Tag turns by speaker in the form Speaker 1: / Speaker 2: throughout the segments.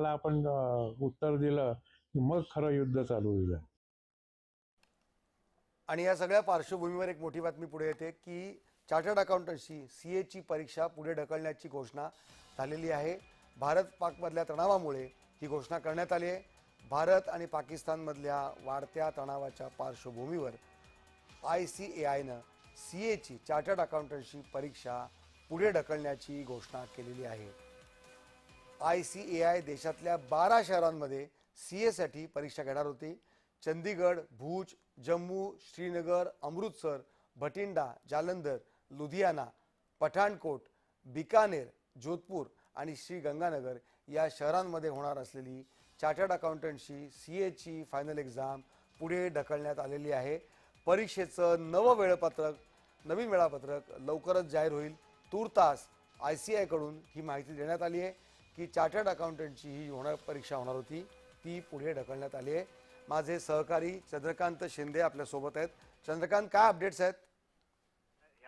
Speaker 1: ला आपण उत्तर दिलं की मग खरं युद्ध चालू होईल.
Speaker 2: आणि या सगळ्या पार्श्वभूमीवर एक मोठी बातमी पुढे येते की चार्टर्ड अकाउंटंटची सी एची परीक्षा पुढे ढकलण्याची घोषणा झालेली आहे. भारत पाकमधल्या तणावामुळे ही घोषणा करण्यात आली आहे. भारत आणि पाकिस्तानमधल्या वाढत्या तणावाच्या पार्श्वभूमीवर आय सी ए आयनं सी एची चार्टर्ड अकाउंटंटची परीक्षा पुढे ढकलण्याची घोषणा केलेली आहे. आय सी ए आय देशातल्या बारा शहरांमध्ये सी एसाठी परीक्षा घेणार होती. चंदीगड भूज जम्मू श्रीनगर अमृतसर भटिंडा जालंधर लुधियाना पठाणकोट बिकानेर जोधपूर आणि श्री गंगानगर या शहरांमध्ये होणार असलेली चार्टर्ड अकाउंटंटची सी एची फायनल एक्झाम पुढे ढकलण्यात आलेली आहे. परीक्षेचं नवं वेळापत्रक नवीन वेळापत्रक लवकरच जाहीर होईल. तूर्तास आय सी आयकडून ही माहिती देण्यात आली आहे. की चार्टर्ड अकाउंटंटची ही होणार परीक्षा होणार होती. ती पुढे ढकलण्यात आली आहे. माझे सहकारी चंद्रकांत शिंदे आपल्यासोबत आहेत. चंद्रकांत काय अपडेट्स आहेत?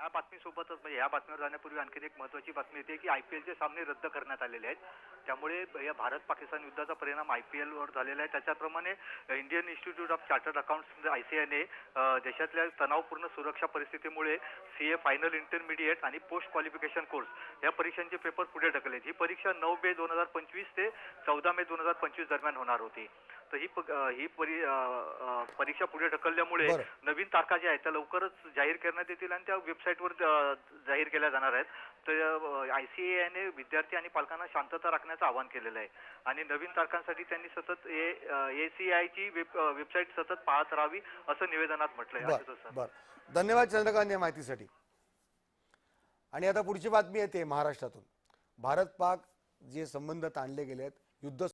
Speaker 3: या बातमीसोबतच म्हणजे या बातमीवर जाण्यापूर्वी आणखी एक महत्वाची बातमी येते की आय पी एलचे सामने रद्द करण्यात आलेले आहेत. त्यामुळे या भारत पाकिस्तान युद्धाचा परिणाम आय पी एलवर झालेला आहे. त्याच्याप्रमाणे Indian institute of chartered accounts म्हणजे आय सी आयने देशातल्या तणावपूर्ण सुरक्षा परिस्थितीमुळे सी ए फायनल इंटरमिडिएट आणि पोस्ट क्वालिफिकेशन कोर्स या परीक्षांचे पेपर पुढे ढकलले ही परीक्षा नऊ मे दोन हजार पंचवीस ते चौदा मे दोन हजार पंचवीस दरम्यान होणार होती. तर ही ही परीक्षा पुढे ढकलल्यामुळे. नवीन तारखा ज्या आहेत त्या लवकरच जाहीर करण्यात येतील आणि त्या वेबसाईटवर जाहीर केल्या जाणार आहेत. तर आय सी एने विद्यार्थी आणि पालकांना शांतता राखण्याचं आवाहन केलेलं आहे. आणि नवीन तारखांसाठी त्यांनी सतत ए सी आयची वेब वेबसाईट सतत पाहत राहावी असं निवेदनात म्हटलंय.
Speaker 2: बर धन्यवाद चंद्रकांत या माहितीसाठी. आणि आता पुढची बातमी येते महाराष्ट्रातून. भारत पाक जे संबंध ताणले गेले आहेत युद्ध